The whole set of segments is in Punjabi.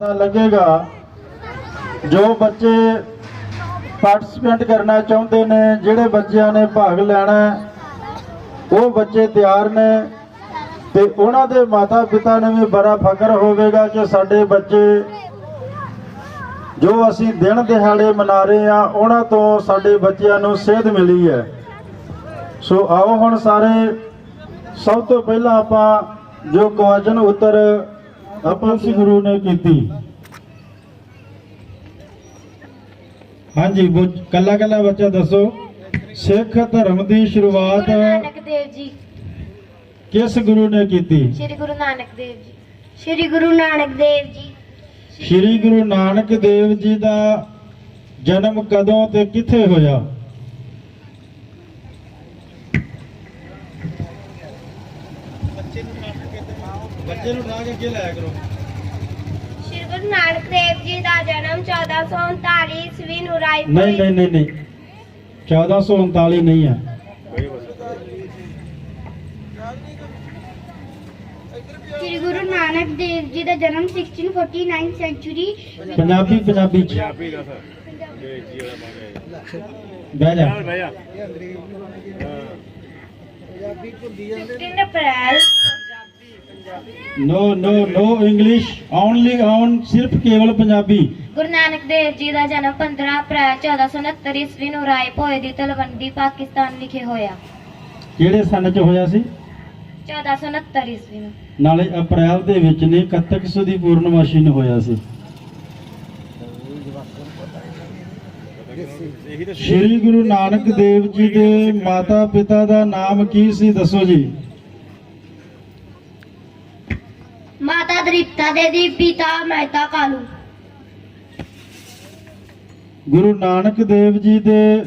ਪਤਾ ਲੱਗੇਗਾ। ਜੋ ਬੱਚੇ ਪਾਰਟਿਸਿਪੇਟ ਕਰਨਾ ਚਾਹੁੰਦੇ ਨੇ, ਜਿਹੜੇ ਬੱਚਿਆਂ ਨੇ ਭਾਗ ਲੈਣਾ ਉਹ ਬੱਚੇ ਤਿਆਰ ਨੇ ਤੇ ਉਹਨਾਂ ਦੇ ਮਾਤਾ ਪਿਤਾ ਨੂੰ ਵੀ ਬੜਾ ਫਖਰ ਹੋਵੇਗਾ ਕਿ ਸਾਡੇ ਬੱਚੇ ਜੋ ਅਸੀਂ ਦਿਨ ਦਿਹਾੜੇ ਮਨਾ ਰਹੇ ਆ ਉਹਨਾਂ ਤੋਂ ਸਾਡੇ ਬੱਚਿਆਂ ਨੂੰ ਸੇਧ ਮਿਲੀ ਹੈ। ਸੋ ਆਓ ਹੁਣ ਸਾਰੇ, ਸਭ ਤੋਂ ਪਹਿਲਾਂ ਆਪਾਂ ਜੋ ਕੁਐਸਚਨ ਉੱਤਰ ਆਪਾਂ ਗੁਰੂ ਨੇ ਕੀਤੀ। ਹਾਂਜੀ ਕੱਲਾ ਕੱਲਾ ਬੱਚਾ ਦੱਸੋ ਸਿੱਖ ਧਰਮ ਦੀ ਸ਼ੁਰੂਆਤ ਗੁਰੂ ਨਾਨਕ ਦੇਵ ਜੀ। ਕਿਸ ਗੁਰੂ ਨੇ ਕੀਤੀ? ਸ੍ਰੀ ਗੁਰੂ ਨਾਨਕ ਦੇਵ ਜੀ। ਸ੍ਰੀ ਗੁਰੂ ਨਾਨਕ ਦੇਵ ਜੀ। ਸ੍ਰੀ ਗੁਰੂ ਨਾਨਕ ਦੇਵ ਜੀ ਦਾ ਜਨਮ ਕਦੋਂ ਤੇ ਕਿੱਥੇ ਹੋਇਆ? ਬੱਚੇ ਨੂੰ ਉਠਾ ਕੇ ਅੱਗੇ ਲਾਇਆ ਕਰੋ। ਸ੍ਰੀ ਗੁਰੂ ਨਾਨਕ ਦੇਵ ਜੀ ਦਾ ਜਨਮ 1439 ਈਸਵੀ ਨੂੰ ਰਾਏਪੁਰ ਨਹੀਂ ਨਹੀਂ ਨਹੀਂ ਨਹੀਂ। 1439 ਨਹੀਂ ਹੈ ਸ੍ਰੀ ਗੁਰੂ ਨਾਨਕ ਦੇਵ ਜੀ ਦਾ ਜਨਮ 1649 ਸੈਂਚੁਰੀ ਪੰਜਾਬੀ ਪੰਜਾਬੀ ਚ। ਬਹਿ ਜਾ। 15 April no no no English only on ਸਿਰਫ ਕੇਵਲ ਪੰਜਾਬੀ। ਗੁਰੂ ਨਾਨਕ ਦੇਵ ਜੀ ਦਾ ਜਨਮ 15 ਅਪ੍ਰੈਲ 1469 ਈਸਵੀ ਨੂੰ ਰਾਏਪੁਰ ਦੀ ਤਲਵੰਡੀ ਪਾਕਿਸਤਾਨ ਵਿਖੇ ਹੋਇਆ। ਕਿਹੜੇ ਸਨ ਚ ਹੋਇਆ ਸੀ? 1469 ਈਸਵੀ ਨੂੰ। ਨਾਲੇ ਅਪ੍ਰੈਲ ਦੇ ਵਿੱਚ ਨੇ ਕੱਤਕ ਸੁਦੀ ਪੂਰਨਮਾਸ਼ੀ ਨੂੰ ਹੋਇਆ ਸੀ। ਸ਼੍ਰੀ ਗੁਰੂ ਨਾਨਕ ਦੇਵ ਜੀ ਦੇ ਮਾਤਾ ਪਿਤਾ ਦਾ ਨਾਮ ਕੀ ਸੀ? ਦੱਸੋ ਜੀ। ਮਾਤਾ ਦ੍ਰਿਪਤਾ ਦੇਵੀ ਪਿਤਾ ਮਹਿਤਾ ਕਾਲੂ ਗੁਰੂ ਨਾਨਕ ਦੇਵ ਜੀ ਦੇ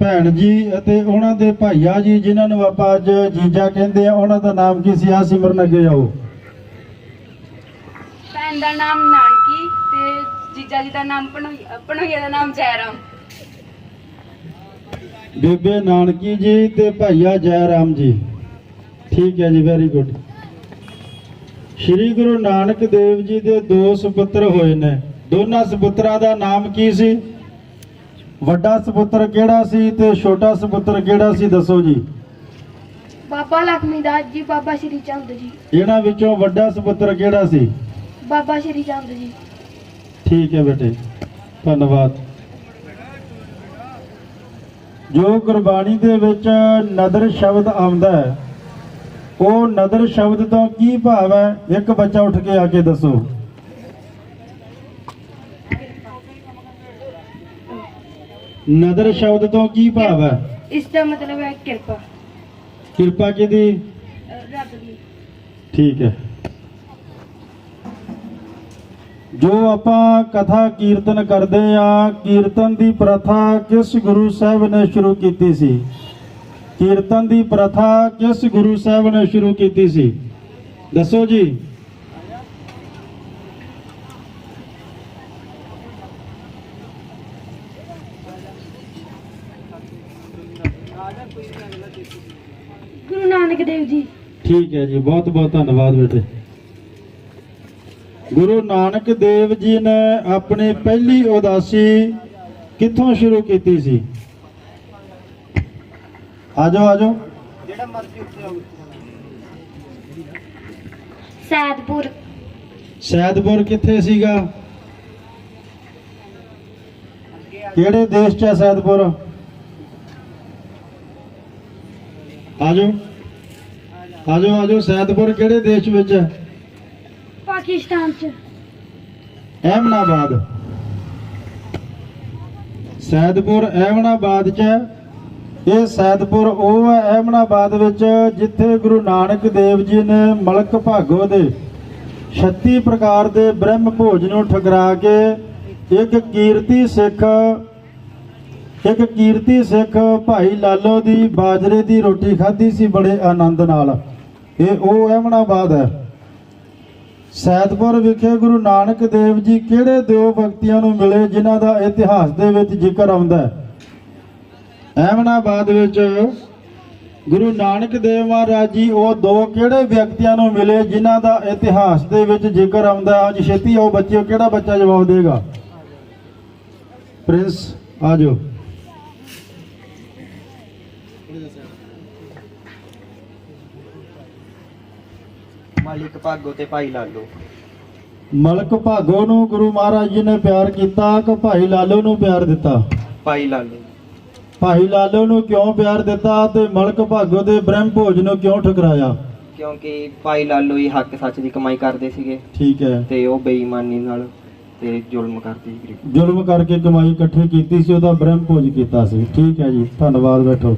ਭੈਣ ਜੀ ਅਤੇ ਉਹਨਾਂ ਦੇ ਭਾਈਆ ਜੀ ਜਿਨ੍ਹਾਂ ਨੂੰ ਆਪਾਂ ਅੱਜ ਜੀਜਾ ਕਹਿੰਦੇ ਆ ਉਹਨਾਂ ਦਾ ਨਾਮ ਕੀ ਸੀ? ਆ ਸਿਮਰਨ ਅੱਗੇ ਆਓ। ਭੈਣ ਦਾ ਨਾਮ ਨਾਨਕੀ ਤੇ ਜੀਜਾ ਜੀ ਦਾ ਨਾਮ ਭਣੋਈਆ ਭਣੋਈਆ ਦਾ ਨਾਮ ਜੈਰਾਮ। ਬੇਬੇ ਨਾਨਕੀ ਜੀ ਤੇ ਭਾਈਆ ਜੈ ਰਾਮ ਜੀ। ਠੀਕ ਹੈ ਜੀ ਵੈਰੀ ਗੁੱਡ ਸ਼੍ਰੀ ਗੁਰੂ ਨਾਨਕ ਦੇਵ ਜੀ ਦੇ ਦੋ ਸੁਪੁੱਤਰ ਹੋਏ ਨੇ। ਦੋਨਾਂ ਸੁਪੁੱਤਰਾਂ ਦਾ ਨਾਮ ਕੀ ਸੀ? ਵੱਡਾ ਸੁਪੁੱਤਰ ਕਿਹੜਾ ਸੀ ਤੇ ਛੋਟਾ ਸੁਪੁੱਤਰ ਕਿਹੜਾ ਸੀ? ਦੱਸੋ ਜੀ। ਬਾਬਾ ਲਖਮੀ ਦਾਸ ਜੀ ਬਾਬਾ ਸ਼੍ਰੀ ਚੰਦ ਜੀ। ਇਹਨਾਂ ਵਿੱਚੋਂ ਵੱਡਾ ਸੁਪੁੱਤਰ ਕਿਹੜਾ ਸੀ? ਬਾਬਾ ਸ਼੍ਰੀ ਚੰਦ ਜੀ। ਠੀਕ ਹੈ ਬੇਟੇ ਧੰਨਵਾਦ। ਜੋ ਗੁਰਬਾਣੀ ਦੇ ਵਿੱਚ ਨਦਰ ਸ਼ਬਦ ਆਉਂਦਾ ਹੈ ਉਹ ਨਦਰ ਸ਼ਬਦ ਤੋਂ ਕੀ ਭਾਵ ਹੈ? ਇੱਕ ਬੱਚਾ ਉੱਠ ਕੇ ਆ ਕੇ ਦੱਸੋ। ਨਦਰ ਸ਼ਬਦ ਤੋਂ ਕੀ ਭਾਵ ਹੈ? ਇਸ ਦਾ ਮਤਲਬ ਹੈ ਕਿਰਪਾ। ਕਿਰਪਾ ਕਿਹਦੀ? ਰੱਬ ਦੀ। ਠੀਕ ਹੈ। ਜੋ ਆਪਾਂ ਕਥਾ ਕੀਰਤਨ ਕਰਦੇ ਆ ਕੀਰਤਨ ਦੀ ਪ੍ਰਥਾ ਕਿਸ ਗੁਰੂ ਸਾਹਿਬ ਨੇ ਸ਼ੁਰੂ ਕੀਤੀ ਸੀ? ਕੀਰਤਨ ਦੀ ਪ੍ਰਥਾ ਕਿਸ ਗੁਰੂ ਸਾਹਿਬ ਨੇ ਸ਼ੁਰੂ ਕੀਤੀ ਸੀ? ਦੱਸੋ ਜੀ। ਗੁਰੂ ਨਾਨਕ ਦੇਵ ਜੀ। ਠੀਕ ਹੈ ਜੀ ਬਹੁਤ ਬਹੁਤ ਧੰਨਵਾਦ ਬੇਟੇ। ਗੁਰੂ ਨਾਨਕ ਦੇਵ ਜੀ ਨੇ ਆਪਣੀ ਪਹਿਲੀ ਉਦਾਸੀ ਕਿੱਥੋਂ ਸ਼ੁਰੂ ਕੀਤੀ ਸੀ? ਆਜੋ ਆਜੋ। ਸੈਦਪੁਰ। ਸੈਦਪੁਰ ਕਿੱਥੇ ਸੀਗਾ? ਕਿਹੜੇ ਦੇਸ਼ 'ਚ ਹੈ ਸੈਦਪੁਰ? ਆਜੋ। ਆਜੋ ਆਜੋ ਸੈਦਪੁਰ ਕਿਹੜੇ ਦੇਸ਼ ਵਿੱਚ ਹੈ? ਪਾਕਿਸਤਾਨ ਚ। ਅਹਿਮਨਾਬਾਦ ਸੈਦਪੁਰ ਅਹਿਮਨਾਬਾਦ ਚ ਹੈ। ਇਹ ਸੈਦਪੁਰ ਉਹ ਹੈ ਅਹਿਮਦਾਬਾਦ ਵਿੱਚ, ਜਿੱਥੇ ਗੁਰੂ ਨਾਨਕ ਦੇਵ ਜੀ ਨੇ ਮਲਕ ਭਾਗੋ ਦੇ 36 ਪ੍ਰਕਾਰ ਦੇ ਬ੍ਰਹਮ ਭੋਜ ਨੂੰ ਠਕਰਾ ਕੇ ਇੱਕ ਕੀਰਤੀ ਸਿੱਖ, ਇੱਕ ਕੀਰਤੀ ਸਿੱਖ ਭਾਈ ਲਾਲੋ ਦੀ ਬਾਜਰੇ ਦੀ ਰੋਟੀ ਖਾਧੀ ਸੀ ਬੜੇ ਆਨੰਦ ਨਾਲ। ਇਹ ਉਹ ਅਹਿਮਨਾਬਾਦ ਹੈ। ਸੈਦਪੁਰ ਵਿਖੇ ਗੁਰੂ ਨਾਨਕ ਦੇਵ ਜੀ ਕਿਹੜੇ ਦਿਓ ਭਗਤੀਆਂ ਨੂੰ ਮਿਲੇ ਜਿਨ੍ਹਾਂ ਦਾ ਇਤਿਹਾਸ ਦੇ ਵਿੱਚ ਜ਼ਿਕਰ ਆਉਂਦਾ ਹੈ? ਅਹਿਮਨਾਬਾਦ ਵਿੱਚ ਗੁਰੂ ਨਾਨਕ ਦੇਵ ਮਹਾਰਾਜ ਜੀ ਉਹ ਦੋ ਕਿਹੜੇ ਵਿਅਕਤੀਆਂ ਨੂੰ ਮਿਲੇ ਜਿਨ੍ਹਾਂ ਦਾ ਇਤਿਹਾਸ ਦੇ ਵਿੱਚ ਜ਼ਿਕਰ ਆਉਂਦਾ? ਅੱਜ ਛੇਤੀ ਆਓ ਬੱਚਿਓ ਕਿਹੜਾ ਬੱਚਾ ਜਵਾਬ ਦੇਗਾ? ਪ੍ਰਿੰਸ ਆ ਜਾਓ। ਮਾਲਿਕ ਭਾਗੋ ਤੇ ਭਾਈ ਲਾਲੋ। ਮਲਕ ਭਾਗੋ ਨੂੰ ਗੁਰੂ ਮਹਾਰਾਜ ਜੀ ਨੇ ਪਿਆਰ ਕੀਤਾ ਕਿ ਭਾਈ ਲਾਲੋ ਨੂੰ ਪਿਆਰ ਦਿੱਤਾ? ਭਾਈ ਲਾਲੋ। ਭਾਈ ਲਾਲੋ ਨੂੰ ਕਿਉਂ ਪਿਆਰ ਦਿੱਤਾ ਤੇ ਮਲਕ ਭਾਗੋ ਦੇ ਬ੍ਰਹਮ ਭੋਜ ਨੂੰ ਕਿਉਂ ਠੁਕਰਾਇਆ? ਕਿਉਂਕਿ ਭਾਈ ਲਾਲੋ ਹੀ ਹੱਕ ਸੱਚ ਦੀ ਕਮਾਈ ਕਰਦੇ ਸੀਗੇ। ਠੀਕ ਹੈ। ਤੇ ਉਹ ਬੇਈਮਾਨੀ ਨਾਲ ਤੇ ਜ਼ੁਲਮ ਕਰਦੇ ਸੀ ਗਰੀਬ ਜ਼ੁਲਮ ਕਰਕੇ ਕਮਾਈ ਇਕੱਠੀ ਕੀਤੀ ਸੀ ਉਹਦਾ ਬ੍ਰਹਮ ਭੋਜ ਕੀਤਾ ਸੀ। ਠੀਕ ਹੈ ਜੀ ਧੰਨਵਾਦ ਬੈਠੋ।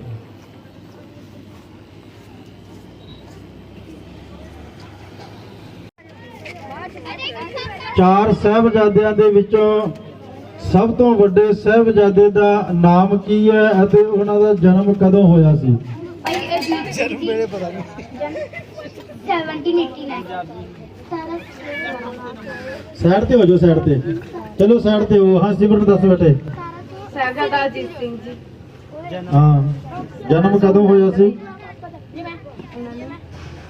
ਚਾਰ ਸਹਿਬਜ਼ਾਦਿਆਂ ਦੇ ਵਿੱਚੋਂ ਸਭ ਤੋਂ ਵੱਡੇ ਸਹਿਬਜ਼ਾਦੇ ਦਾ ਨਾਮ ਕੀ ਹੈ ਅਤੇ ਉਹਨਾਂ ਦਾ ਜਨਮ ਕਦੋਂ ਹੋਇਆ ਸੀ? 1789 ਸਾਈਡ ਤੇ ਹੋ ਜਾਓ ਸਾਈਡ ਤੇ। ਚਲੋ ਸਾਈਡ ਤੇ ਹੋ। ਹਾਂ ਸਿਮਰਨ ਦੱਸ ਬੇਟੇ। ਸਾਹਿਬਜ਼ਾਦਾ ਅਜੀਤ ਸਿੰਘ ਜੀ। ਹਾਂ ਜਨਮ ਕਦੋਂ ਹੋਇਆ ਸੀ?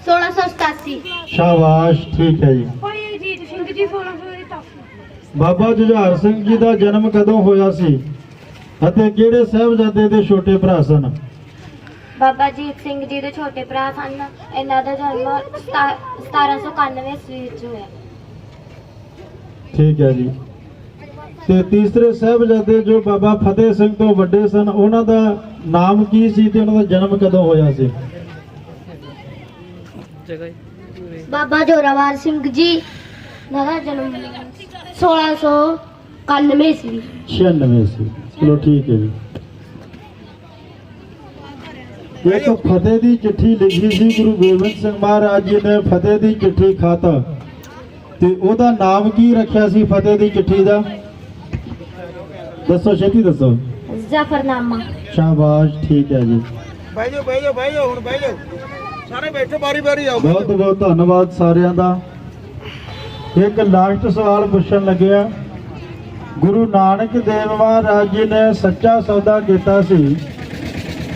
1687 ਸ਼ਾਬਾਸ਼ ਠੀਕ ਹੈ ਜੀ। ਭਾਈ ਅਜੀਤ ਸਿੰਘ ਜੀ 1600 ਦੀ ਟੱਪ ਬਾਬਾ ਜੁਝਾਰ ਸਿੰਘ ਜੀ ਦਾ ਜਨਮ ਕਦੋਂ ਹੋਇਆ ਸੀ ਅਤੇ ਕਿਹੜੇ ਸਾਹਿਬਜ਼ਾਦੇ ਦੇ ਛੋਟੇ ਭਰਾ ਸਨ? ਬਾਬਾ ਜੀਤ ਸਿੰਘ ਜੀ ਦੇ ਛੋਟੇ ਭਰਾ ਸਨ। ਇਹਨਾਂ ਦਾ ਜਨਮ ਸਤਾ- 1791 ਈਸਵੀ ਵਿੱਚ ਹੋਇਆ। ਠੀਕ ਹੈ ਜੀ। ਤੇ ਤੀਸਰੇ ਸਾਹਿਬਜ਼ਾਦੇ ਜੋ ਬਾਬਾ ਫਤਿਹ ਸਿੰਘ ਤੋਂ ਵੱਡੇ ਸਨ ਉਹਨਾਂ ਦਾ ਨਾਮ ਕੀ ਸੀ ਤੇ ਉਹਨਾਂ ਦਾ ਜਨਮ ਕਦੋਂ ਹੋਇਆ ਸੀ? ਬਾਬਾ ਜੋਰਾਵਰ ਸਿੰਘ ਜੀ ਦਾ ਜਨਮ 1691 ਈਸਵੀ 96 ਸੀ। ਚਲੋ ਠੀਕ ਹੈ ਜੀ। ਇੱਕ ਫਤਿਹ ਦੀ ਚਿੱਠੀ ਲਿਖੀ ਸੀ ਗੁਰੂ ਗੋਬਿੰਦ ਸਿੰਘ ਮਹਾਰਾਜ ਜੀ ਨੇ ਫਤਿਹ ਦੀ ਚਿੱਠੀ ਖਾਤਾ। ਤੇ ਉਹਦਾ ਨਾਮ ਕੀ ਰੱਖਿਆ ਸੀ ਫਤਿਹ ਦੀ ਚਿੱਠੀ ਦਾ? ਦੱਸੋ ਛੇਤੀ ਦੱਸੋ। ਜ਼ਫਰਨਾਮਾ। ਸ਼ਾਬਾਸ਼ ਠੀਕ ਹੈ ਜੀ। ਬਹਿ ਜਾਓ ਬਹਿ ਜਾਓ ਬਹਿ ਜਾਓ ਹੁਣ ਬਹਿ ਜਾਓ। ਸਾਰੇ ਬੈਠੋ ਬਾਰੀ ਬਾਰੀ ਆਓ। ਬਹੁਤ ਬਹੁਤ ਧੰਨਵਾਦ ਸਾਰਿਆਂ ਦਾ। ਇੱਕ ਲਾਸਟ ਸਵਾਲ ਪੁੱਛਣ ਲੱਗਿਆ ਗੁਰੂ ਨਾਨਕ ਦੇਵ ਮਹਾਰਾਜ ਜੀ ਨੇ ਸੱਚਾ ਸੌਦਾ ਕੀਤਾ ਸੀ।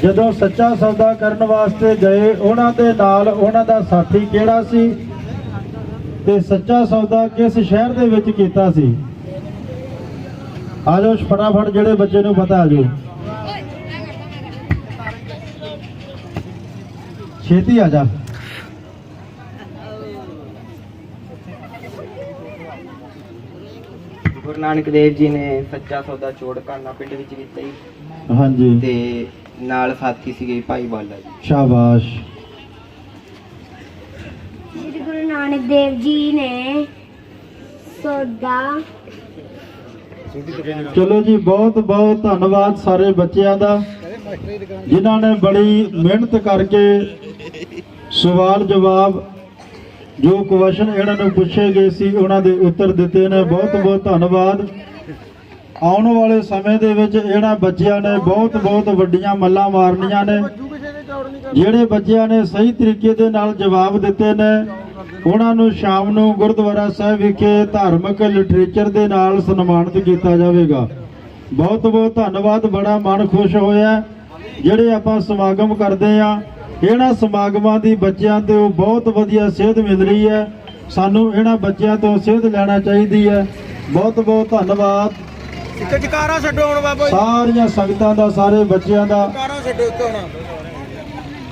ਜਦੋਂ ਸੱਚਾ ਸੌਦਾ ਕਰਨ ਵਾਸਤੇ ਗਏ, ਉਹਨਾਂ ਦੇ ਨਾਲ ਉਹਨਾਂ ਦਾ ਸਾਥੀ ਕਿਹੜਾ ਸੀ? ਤੇ ਸੱਚਾ ਸੌਦਾ ਕਿਸ ਸ਼ਹਿਰ ਦੇ ਵਿੱਚ ਕੀਤਾ ਸੀ? ਆ ਜਾਓ ਫਟਾਫਟ ਜਿਹੜੇ ਬੱਚੇ ਨੂੰ ਪਤਾ ਆ ਜਾਓ ਛੇਤੀ ਆ ਜਾ। ਗੁਰੂ ਨਾਨਕ ਦੇਵ ਜੀ ਨੇ ਸੱਚਾ ਸੌਦਾ ਚੋੜ ਕਰਨਾ ਪਿੰਡ ਵਿੱਚ ਕੀਤਾ ਜੀ। ਹਾਂਜੀ। ਤੇ ਨਾਲ ਸਾਥੀ ਸੀਗੇ ਭਾਈ ਬਾਲਾ ਜੀ। ਸ਼ਾਬਾਸ਼। ਸ੍ਰੀ ਗੁਰੂ ਨਾਨਕ ਦੇਵ ਜੀ ਨੇ ਸੋਦਾ ਚਲੋ ਜੀ ਬਹੁਤ ਬਹੁਤ ਧੰਨਵਾਦ ਸਾਰੇ ਬੱਚਿਆਂ ਦਾ ਜਿਨ੍ਹਾਂ ਨੇ ਬੜੀ ਮਿਹਨਤ ਕਰਕੇ ਸਵਾਲ ਜਵਾਬ ਜੋ ਕੁਐਸਚਨ ਇਹਨਾਂ ਨੂੰ ਪੁੱਛੇ ਗਏ ਸੀ, ਉਹਨਾਂ ਦੇ ਉੱਤਰ ਦਿੱਤੇ ਨੇ। ਬਹੁਤ ਬਹੁਤ ਧੰਨਵਾਦ। ਆਉਣ ਵਾਲੇ ਸਮੇਂ ਦੇ ਵਿੱਚ ਇਹਨਾਂ ਬੱਚਿਆਂ ਨੇ ਬਹੁਤ ਬਹੁਤ ਵੱਡੀਆਂ ਮੱਲਾਂ ਮਾਰਨੀਆਂ ਨੇ। ਜਿਹੜੇ ਬੱਚਿਆਂ ਨੇ ਸਹੀ ਤਰੀਕੇ ਦੇ ਨਾਲ ਜਵਾਬ ਦਿੱਤੇ ਨੇ, ਉਹਨਾਂ ਨੂੰ ਸ਼ਾਮ ਨੂੰ ਗੁਰਦੁਆਰਾ ਸਾਹਿਬ ਵਿਖੇ ਧਾਰਮਿਕ ਲਿਟਰੇਚਰ ਦੇ ਨਾਲ ਸਨਮਾਨਿਤ ਕੀਤਾ ਜਾਵੇਗਾ। ਬਹੁਤ ਬਹੁਤ ਧੰਨਵਾਦ। ਬੜਾ ਮਨ ਖੁਸ਼ ਹੋਇਆ। ਜਿਹੜੇ ਆਪਾਂ ਸਮਾਗਮ ਕਰਦੇ ਆ ਇਹਨਾਂ ਸਮਾਗਮਾਂ ਦੀ ਬੱਚਿਆਂ ਤੇ ਉਹ ਬਹੁਤ ਵਧੀਆ ਸੇਧ ਮਿਲ ਰਹੀ ਹੈ। ਸਾਨੂੰ ਇਹਨਾਂ ਬੱਚਿਆਂ ਤੋਂ ਸੇਧ ਲੈਣਾ ਚਾਹੀਦੀ ਹੈ। ਬਹੁਤ ਬਹੁਤ ਧੰਨਵਾਦ। ਜਕਾਰਾ ਛੱਡੋ ਹੁਣ ਬਾਬਾ ਜੀ। ਸਾਰੀਆਂ ਸੰਗਤਾਂ ਦਾ ਸਾਰੇ ਬੱਚਿਆਂ ਦਾ। ਜਕਾਰਾ ਛੱਡੋ ਇੱਕ ਹੁਣ।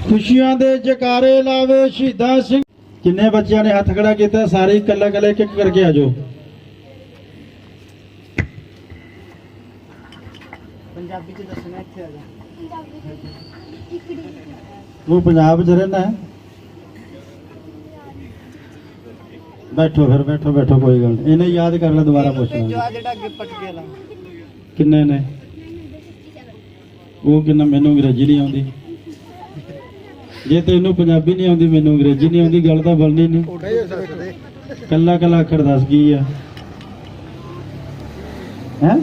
ਖੁਸ਼ੀਆਂ ਦੇ ਜਕਾਰੇ ਲਾਵੇ ਸ਼ਹੀਦਾਂ ਸਿੰਘ। ਕਿੰਨੇ ਬੱਚਿਆਂ ਨੇ ਹੱਥ ਖੜਾ ਕੀਤਾ ਸਾਰੇ ਇਕੱਲਾ ਇਕੱਲਾ ਇੱਕ ਇੱਕ ਕਰਕੇ ਆ ਜਾਓ। ਪੰਜਾਬੀ ਚ ਦੱਸਣਾ ਇੱਥੇ ਆ ਜਾ। ਉਹ ਪੰਜਾਬ ਚ ਰਹਿਣਾ ਹੈ? ਬੈਠੋ ਫਿਰ ਬੈਠੋ ਬੈਠੋ ਕੋਈ ਗੱਲ ਨਹੀਂ। ਇਹਨੇ ਯਾਦ ਕਰ ਲੈ ਦੁਬਾਰਾ ਪੁੱਛ ਲਾਂਗੇ। ਜਿਹੜਾ ਅੱਗੇ ਪਟ ਕੇ ਲਾ ਕਿੰਨੇ ਨੇ? ਉਹ ਕਿੰਨਾ ਮੈਨੂੰ ਅੰਗਰੇਜ਼ੀ ਨਹੀਂ ਆਉਂਦੀ। ਜੇ ਤੈਨੂੰ ਪੰਜਾਬੀ ਨਹੀਂ ਆਉਂਦੀ ਮੈਨੂੰ ਅੰਗਰੇਜ਼ੀ ਨਹੀਂ ਆਉਂਦੀ ਗੱਲ ਤਾਂ ਬਣਨੀ ਨਹੀਂ। ਕੱਲਾ ਕੱਲਾ ਅੱਖਰ ਦੱਸ ਕੀ ਆ? ਹੈ?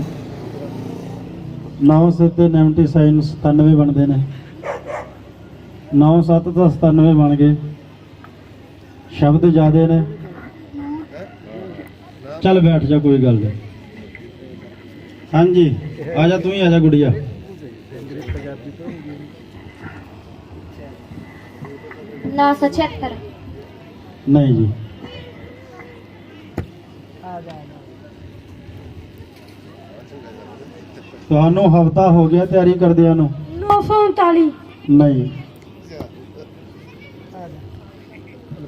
9 7 97 97 ਬਣਦੇ ਨੇ। 9 7 ਤਾਂ 97 ਬਣ ਗਏ। ਸ਼ਬਦ ਜ਼ਿਆਦੇ ਨੇ। ਚੱਲ ਬੈਠ ਜਾ ਕੋਈ ਗੱਲ ਨਹੀਂ। ਹਾਂਜੀ ਆ ਜਾ ਤੂੰ ਹੀ ਆ ਜਾ ਗੁੜੀਆ। 976 ਨਹੀਂ ਜੀ। ਤੁਹਾਨੂੰ ਹਫਤਾ ਹੋ ਗਿਆ ਤਿਆਰੀ ਕਰਦਿਆਂ ਨੂੰ। 939 ਨਹੀਂ।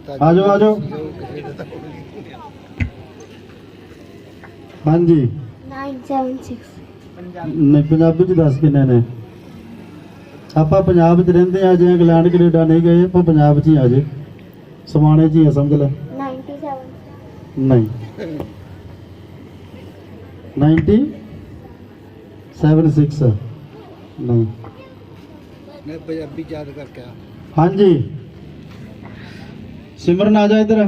ਆਜੋ ਆਜੋ। ਹਾਂਜੀ। 976 ਨਹੀਂ ਪੰਜਾਬੀ ਚ ਦੱਸ ਕਿੰਨੇ ਨੇ? ਆਪਾਂ ਪੰਜਾਬ ਚ ਰਹਿੰਦੇ ਆ ਜੇ ਇੰਗਲੈਂਡ ਕੈਨੇਡਾ ਨਹੀਂ ਗਏ ਆਪਾਂ ਪੰਜਾਬ ਚ ਹੀ ਆ ਜੇ। ਸਮਾਣੇ ਚ ਹੀ ਆ ਸਮਝ ਲੈ। 97 ਨਹੀਂ। 90 76 ਨਹੀਂ। ਮੈਂ ਪੰਜਾਬੀ ਯਾਦ ਕਰਕੇ ਆ। ਹਾਂਜੀ। ਸਿਮਰਨ ਆ ਜਾ ਇਧਰ।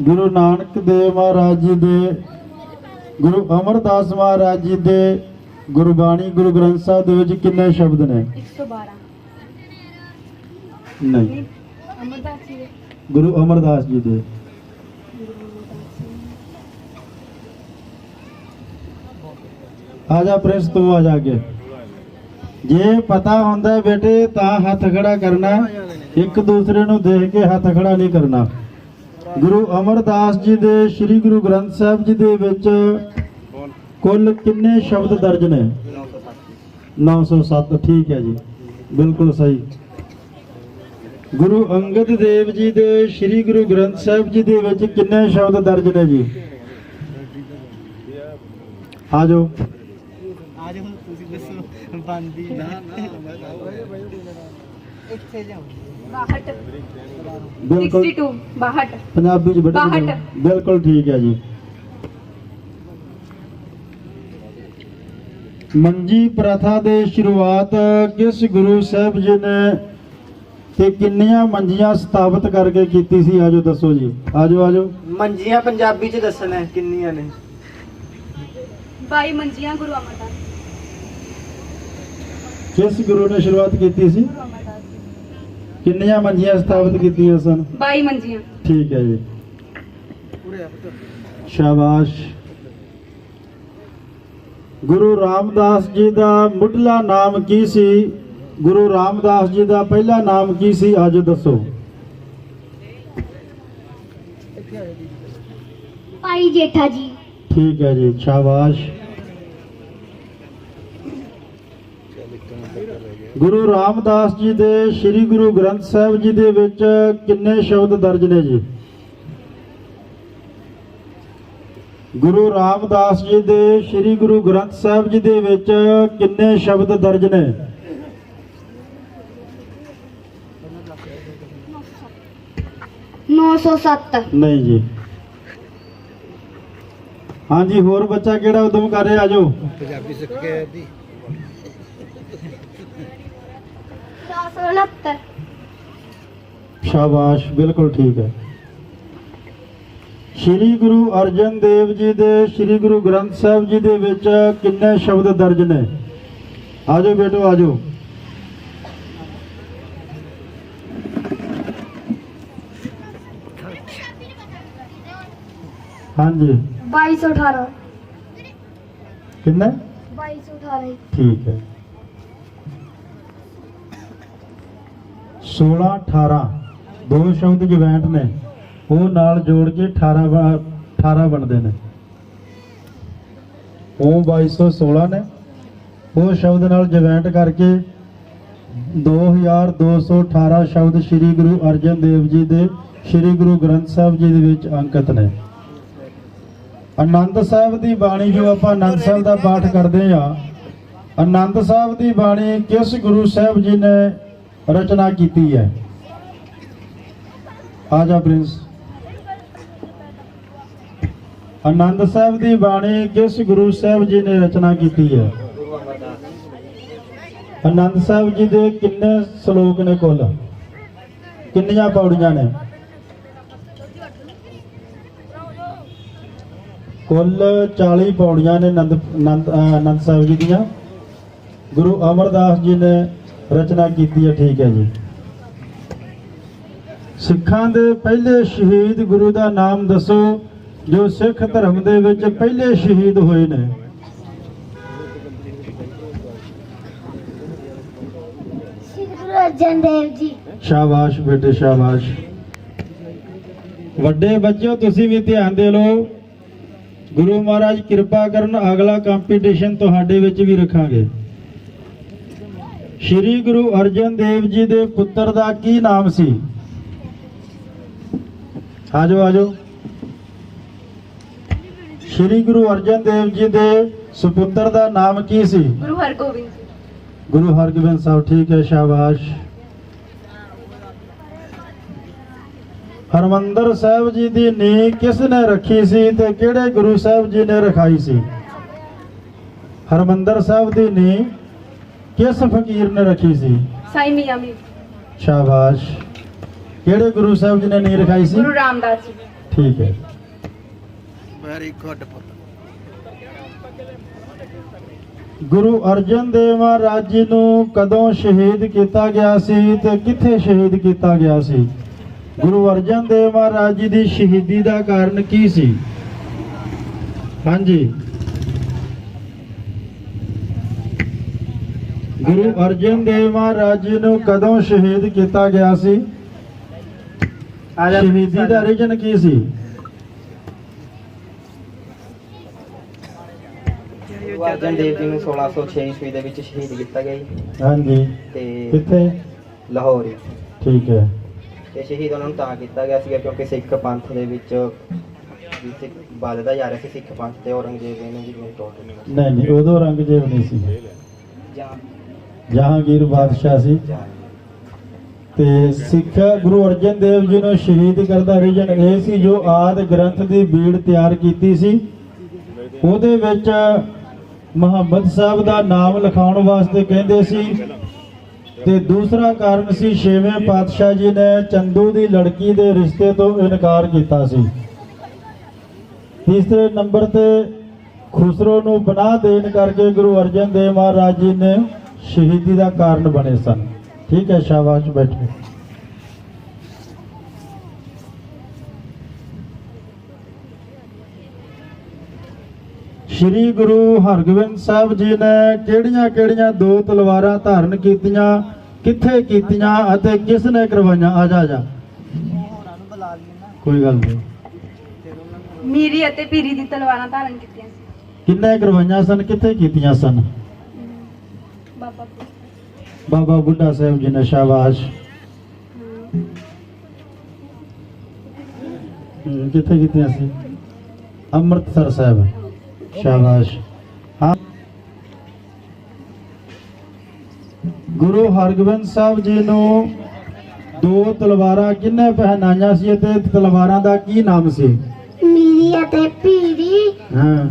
ਗੁਰੂ ਨਾਨਕ ਦੇਵ ਮਹਾਰਾਜ ਜੀ ਦੇ ਗੁਰੂ ਅਮਰਦਾਸ ਮਹਾਰਾਜ ਜੀ ਦੇ ਗੁਰਬਾਣੀ ਗੁਰੂ ਗ੍ਰੰਥ ਸਾਹਿਬ ਦੇ ਵਿੱਚ ਕਿੰਨੇ ਸ਼ਬਦ ਨੇ? 112 ਨਹੀਂ। ਅਮਰਦਾਸ ਜੀ ਦੇ। ਗੁਰੂ ਅਮਰਦਾਸ ਜੀ ਦੇ। ਆ ਜਾ ਪ੍ਰਿੰਸ ਤੂੰ ਆ ਜਾ ਕੇ ਜੇ ਪਤਾ ਹੁੰਦਾ ਬੇਟੇ, ਤਾਂ ਹੱਥ ਖੜਾ ਕਰਨਾ। ਇੱਕ ਦੂਸਰੇ ਨੂੰ ਦੇਖ ਕੇ ਹੱਥ ਖੜਾ ਨਹੀਂ ਕਰਨਾ। ਗੁਰੂ ਅਮਰਦਾਸ ਜੀ ਦੇ, ਸ੍ਰੀ ਗੁਰੂ ਗ੍ਰੰਥ ਸਾਹਿਬ ਜੀ ਦੇ ਵਿੱਚ ਕੁੱਲ ਕਿੰਨੇ ਸ਼ਬਦ ਦਰਜ ਨੇ? 907 ਠੀਕ ਹੈ ਜੀ। ਬਿਲਕੁਲ ਸਹੀ। ਗੁਰੂ ਅੰਗਦ ਦੇਵ ਜੀ ਦੇ, ਸ੍ਰੀ ਗੁਰੂ ਗ੍ਰੰਥ ਸਾਹਿਬ ਜੀ ਦੇ ਵਿੱਚ ਕਿੰਨੇ ਸ਼ਬਦ ਦਰਜ ਨੇ ਜੀ? ਆ ਜਾਓ। ਬੰਦੀ ਨਾ ਨਾ ਇੱਥੇ ਜਾਓ 62 ਬਿਲਕੁਲ। 62 62 ਪੰਜਾਬੀ ਚ ਬੇਟਾ। ਬਿਲਕੁਲ ਠੀਕ ਹੈ ਜੀ। ਮੰਜੀ ਪ੍ਰਥਾ ਦੇ ਸ਼ੁਰੂਆਤ ਕਿਸ ਗੁਰੂ ਸਾਹਿਬ ਜੀ ਨੇ ਤੇ ਕਿੰਨੀਆਂ ਮੰਜੀਆਂ ਸਥਾਪਿਤ ਕਰਕੇ ਕੀਤੀ ਸੀ? ਆਜੋ ਦੱਸੋ ਜੀ। ਆਜੋ ਆਜੋ। ਮੰਜੀਆਂ ਪੰਜਾਬੀ ਚ ਦੱਸਣਾ ਹੈ, ਕਿੰਨੀਆਂ ਨੇ? 22 ਮੰਜੀਆਂ ਗੁਰੂ ਅਮਰਦਾਸ ਕਿਸ ਗੁਰੂ ਨੇ ਸ਼ੁਰੂਆਤ ਕੀਤੀ ਸੀ। ਕਿੰਨੀਆਂ ਮੰਜੀਆਂ ਸਥਾਪਿਤ ਕੀਤੀਆਂ ਸਨ? 22 ਮੰਜੀਆਂ। ਠੀਕ ਹੈ ਜੀ। ਸ਼ਾਬਾਸ਼। ਗੁਰੂ ਰਾਮਦਾਸ ਜੀ ਦਾ ਮੁੱਢਲਾ ਨਾਮ ਕੀ ਸੀ? ਗੁਰੂ ਰਾਮਦਾਸ ਜੀ ਦਾ ਪਹਿਲਾ ਨਾਮ ਕੀ ਸੀ? ਅੱਜ ਦੱਸੋ। ਭਾਈ ਜੇਠਾ ਜੀ। ਠੀਕ ਹੈ ਜੀ। ਸ਼ਾਬਾਸ਼। ਗੁਰੂ ਰਾਮਦਾਸ ਜੀ ਦੇ ਸ੍ਰੀ ਗੁਰੂ ਗ੍ਰੰਥ ਸਾਹਿਬ ਜੀ ਦੇ ਵਿੱਚ ਕਿੰਨੇ ਸ਼ਬਦ ਦਰਜ ਨੇ ਜੀ? ਗੁਰੂ ਰਾਮਦਾਸ ਜੀ ਦੇ ਸ੍ਰੀ ਗੁਰੂ ਗ੍ਰੰਥ ਸਾਹਿਬ ਜੀ ਦੇ ਵਿੱਚ ਕਿੰਨੇ ਸ਼ਬਦ ਦਰਜ ਨੇ? ਨਹੀਂ ਜੀ। ਹਾਂਜੀ ਹੋਰ ਬੱਚਾ ਕਿਹੜਾ ਉਦਮ ਕਰ ਰਿਹਾ? ਆਜੋ। ਪੰਜਾਬੀ ਸਿੱਖ ਕੇ 69 ਸ਼ਾਬਾਸ਼ ਬਿਲਕੁਲ ਠੀਕ ਹੈ। ਸ੍ਰੀ ਗੁਰੂ ਅਰਜਨ ਦੇਵ ਜੀ ਦੇ ਸ੍ਰੀ ਗੁਰੂ ਗ੍ਰੰਥ ਸਾਹਿਬ ਜੀ ਦੇ ਵਿੱਚ ਕਿੰਨੇ ਸ਼ਬਦ ਦਰਜ ਨੇ? ਆਜੋ ਬੇਟੋ ਆਜੋ। ਹਾਂਜੀ। 2218 ਕਿੰਨਾ? 2218 ਠੀਕ ਹੈ। 16 18 ਦੋ ਸ਼ਬਦ ਜਵੈਂਟ ਨੇ। ਉਹ ਨਾਲ ਜੋੜ ਕੇ 18 ਬਣ- 18 ਬਣਦੇ ਨੇ। ਉਹ 2216 ਨੇ। ਉਹ ਸ਼ਬਦ ਨਾਲ ਜਵੈਂਟ ਕਰਕੇ 2218 ਸ਼ਬਦ ਸ੍ਰੀ ਗੁਰੂ ਅਰਜਨ ਦੇਵ ਜੀ ਦੇ ਸ੍ਰੀ ਗੁਰੂ ਗ੍ਰੰਥ ਸਾਹਿਬ ਜੀ ਦੇ ਵਿੱਚ ਅੰਕਿਤ ਨੇ। ਆਨੰਦ ਸਾਹਿਬ ਦੀ ਬਾਣੀ ਜੋ ਆਪਾਂ ਆਨੰਦ ਸਾਹਿਬ ਦਾ ਪਾਠ ਕਰਦੇ ਆ ਆਨੰਦ ਸਾਹਿਬ ਦੀ ਬਾਣੀ ਕਿਸ ਗੁਰੂ ਸਾਹਿਬ ਜੀ ਨੇ ਰਚਨਾ ਕੀਤੀ ਹੈ। ਆਜਾ ਪ੍ਰਿੰਸ। ਆਨੰਦ ਸਾਹਿਬ ਦੀ ਬਾਣੀ ਕਿਸ ਗੁਰੂ ਸਾਹਿਬ ਜੀ ਨੇ ਰਚਨਾ ਕੀਤੀ ਹੈ। ਗੁਰੂ ਆਨੰਦ ਸਾਹਿਬ ਜੀ ਦੇ ਕਿੰਨੇ ਸ਼ਲੋਕ ਨੇ ਕੁੱਲ? ਕਿੰਨੀਆਂ ਪੌੜੀਆਂ ਨੇ? ਕੁੱਲ 40 ਪੌੜੀਆਂ ਨੇ ਆਨੰਦ ਆਨੰਦ ਆਨੰਦ ਸਾਹਿਬ ਜੀ ਦੀਆਂ। ਗੁਰੂ ਅਮਰਦਾਸ ਜੀ ਨੇ ਰਚਨਾ ਕੀਤੀ ਹੈ ਠੀਕ ਹੈ ਜੀ। ਸਿੱਖਾਂ ਦੇ ਪਹਿਲੇ ਸ਼ਹੀਦ ਗੁਰੂ ਦਾ ਨਾਮ ਦੱਸੋ ਜੋ ਸਿੱਖ ਧਰਮ ਦੇ ਵਿੱਚ ਪਹਿਲੇ ਸ਼ਹੀਦ ਹੋਏ ਨੇ। ਅਰਜਨ ਸ਼ਾਬਾਸ਼ ਬੇਟੇ ਸ਼ਾਬਾਸ਼। ਵੱਡੇ ਬੱਚਿਓ ਤੁਸੀਂ ਵੀ ਧਿਆਨ ਦੇ ਲਓ। ਗੁਰੂ ਮਹਾਰਾਜ ਕਿਰਪਾ ਕਰਨ ਅਗਲਾ ਕੰਪੀਟੀਸ਼ਨ ਤੁਹਾਡੇ ਵਿੱਚ ਵੀ ਰੱਖਾਂਗੇ। ਸ਼੍ਰੀ ਗੁਰੂ ਅਰਜਨ ਦੇਵ ਜੀ ਦੇ ਪੁੱਤਰ ਦਾ ਕੀ ਨਾਮ ਸੀ? ਆਜੋ ਆਜੋ ਸ਼੍ਰੀ ਗੁਰੂ ਅਰਜਨ ਦੇਵ ਜੀ ਦੇ ਸੁਪੁੱਤਰ ਦਾ ਨਾਮ ਕੀ ਸੀ? ਗੁਰੂ ਹਰਗੋਬਿੰਦ ਜੀ। ਗੁਰੂ ਹਰਗੋਬਿੰਦ ਸਾਹਿਬ ਠੀਕ ਹੈ ਸ਼ਾਬਾਸ਼। ਹਰਮੰਦਰ ਸਾਹਿਬ ਜੀ ਦੀ ਨੀਂਹ ਕਿਸ ਨੇ ਰੱਖੀ ਸੀ ਤੇ ਕਿਹੜੇ ਗੁਰੂ ਸਾਹਿਬ ਜੀ ਨੇ ਰਖਾਈ ਸੀ? ਹਰਮੰਦਰ ਸਾਹਿਬ ਦੀ ਨੀਂਹ ਕਿਸ ਫਕੀਰ ਨੇ ਰੱਖੀ ਸੀ? ਸਾਈ ਮੀਆਂ ਮੀਰ ਸ਼ਾਬਾਸ਼। ਕਿਹੜੇ ਗੁਰੂ ਸਾਹਿਬ ਜੀ ਨੇ ਨੀਂਹ ਰਖਾਈ ਸੀ? ਗੁਰੂ ਰਾਮਦਾਸ ਜੀ। ਠੀਕ ਹੈ। ਵੈਰੀ ਗੁੱਡ ਪੁੱਤ। ਗੁਰੂ ਅਰਜਨ ਦੇਵ ਮਹਾਰਾਜ ਜੀ ਨੂੰ ਕਦੋਂ ਸ਼ਹੀਦ ਕੀਤਾ ਗਿਆ ਸੀ ਤੇ ਕਿੱਥੇ ਸ਼ਹੀਦ ਕੀਤਾ ਗਿਆ ਸੀ? ਗੁਰੂ ਅਰਜਨ ਦੇਵ ਮਹਾਰਾਜ ਜੀ ਦੀ ਸ਼ਹੀਦੀ ਦਾ ਕਾਰਨ ਕੀ ਸੀ? ਹਾਂਜੀ। ਗੁਰੂ ਅਰਜਨ ਦੇਵ ਮਹਾਰਾਜ ਜੀ ਨੂੰ ਕਦੋਂ ਸ਼ਹੀਦ ਕੀਤਾ ਗਿਆ ਸੀ? ਸ਼ਹੀਦੀ ਦਾ ਰੀਜਨ ਕੀ ਸੀ? ਗੁਰੂ ਅਰਜਨ ਦੇਵ ਜੀ ਨੂੰ 1606 ਈਸਵੀ ਦੇ ਵਿੱਚ ਸ਼ਹੀਦ ਕੀਤਾ ਗਿਆ ਜੀ। ਹਾਂਜੀ। ਤੇ ਕਿੱਥੇ? ਲਾਹੌਰ ਜੀ। ਠੀਕ ਹੈ। ਤੇ ਸ਼ਹੀਦ ਉਹਨਾਂ ਨੂੰ ਤਾਂ ਕੀਤਾ ਗਿਆ ਸੀਗਾ ਕਿਉਂਕਿ ਸਿੱਖ ਪੰਥ ਦੇ ਵਿੱਚ ਵੀ ਸਿੱਖ ਵੱਧਦਾ ਜਾ ਰਿਹਾ ਸੀ ਸਿੱਖ ਪੰਥ ਤੇ ਔਰੰਗਜ਼ੇਬ ਇਹਨਾਂ ਦੀ ਜਿਵੇਂ ਟੋਟ ਨਹੀਂ ਨਹੀਂ ਉਦੋਂ ਔਰੰਗਜ਼ੇਬ ਨਹੀਂ ਸੀ। ਜਾਂ ਜਹਾਂਗੀਰ ਬਾਦਸ਼ਾਹ ਸੀ। ਤੇ ਸਿੱਖ ਗੁਰੂ ਅਰਜਨ ਦੇਵ ਜੀ ਨੂੰ ਸ਼ਹੀਦ ਕਰਦਾ ਰੀਜਨ ਇਹ ਸੀ ਜੋ ਆਦ ਗ੍ਰੰਥ ਦੀ ਬੀੜ ਤਿਆਰ ਕੀਤੀ ਸੀ। ਉਹਦੇ ਵਿੱਚ ਮੁਹੰਮਦ ਸਾਹਿਬ ਦਾ ਨਾਮ ਲਿਖਾਉਣ ਵਾਸਤੇ ਕਹਿੰਦੇ ਸੀ। ਤੇ ਦੂਸਰਾ ਕਾਰਨ ਸੀ ਛੇਵੇਂ ਪਾਤਸ਼ਾਹ ਜੀ ਨੇ ਚੰਦੂ ਦੀ ਲੜਕੀ ਦੇ ਰਿਸ਼ਤੇ ਤੋਂ ਇਨਕਾਰ ਕੀਤਾ ਸੀ। ਤੀਸਰੇ ਨੰਬਰ ਤੇ ਖੁਸਰੋ ਨੂੰ ਬਣਾ ਦੇਣ ਕਰਕੇ ਗੁਰੂ ਅਰਜਨ ਦੇਵ ਮਹਾਰਾਜ ਜੀ ਨੇ ਸ਼ਹੀਦੀ ਦਾ ਕਾਰਨ ਬਣੇ ਸਨ। ਠੀਕ ਹੈ ਸ਼ਾਬਾਸ਼ ਬੈਠੋ। ਸ਼੍ਰੀ ਗੁਰੂ ਹਰਗੋਬਿੰਦ ਸਾਹਿਬ ਜੀ ਨੇ ਕਿਹੜੀਆਂ ਕਿਹੜੀਆਂ ਦੋ ਤਲਵਾਰਾਂ ਧਾਰਨ ਕੀਤੀਆਂ ਕਿੱਥੇ ਕੀਤੀਆਂ ਅਤੇ ਕਿਸ ਨੇ ਕਰਵਾਈਆਂ? ਆ ਜਾ ਜਾ। ਕੋਈ ਗੱਲ ਨਹੀਂ। ਮੀਰੀ ਅਤੇ ਪੀਰੀ ਦੀ ਤਲਵਾਰਾਂ ਧਾਰਨ ਕੀਤੀਆਂ ਸੀ। ਕਿੰਨੇ ਕਰਵਾਈਆਂ ਸਨ? ਕਿੱਥੇ ਕੀਤੀਆਂ ਸਨ? ਬਾਬਾ ਬਾਬਾ ਬੁੱਢਾ ਸਾਹਿਬ ਜੀ ਨੇ ਸ਼ਾਬਾਸ਼। ਹਮ, ਕਿੱਥੇ ਕੀਤੀਆਂ ਸੀ? ਅੰਮ੍ਰਿਤਸਰ ਸਾਹਿਬ। ਸ਼ਾਬਾਸ਼। ਹਾਂ। ਗੁਰੂ ਹਰਗੋਬਿੰਦ ਸਾਹਿਬ ਜੀ ਨੂੰ ਦੋ ਤਲਵਾਰਾਂ ਕਿੰਨੇ ਪਹਿਨਾਈਆਂ ਸੀ ਤੇ ਤਲਵਾਰਾਂ ਦਾ ਕੀ ਨਾਮ ਸੀ? ਮੀਰੀ ਅਤੇ ਪੀਰੀ। ਹਾਂ।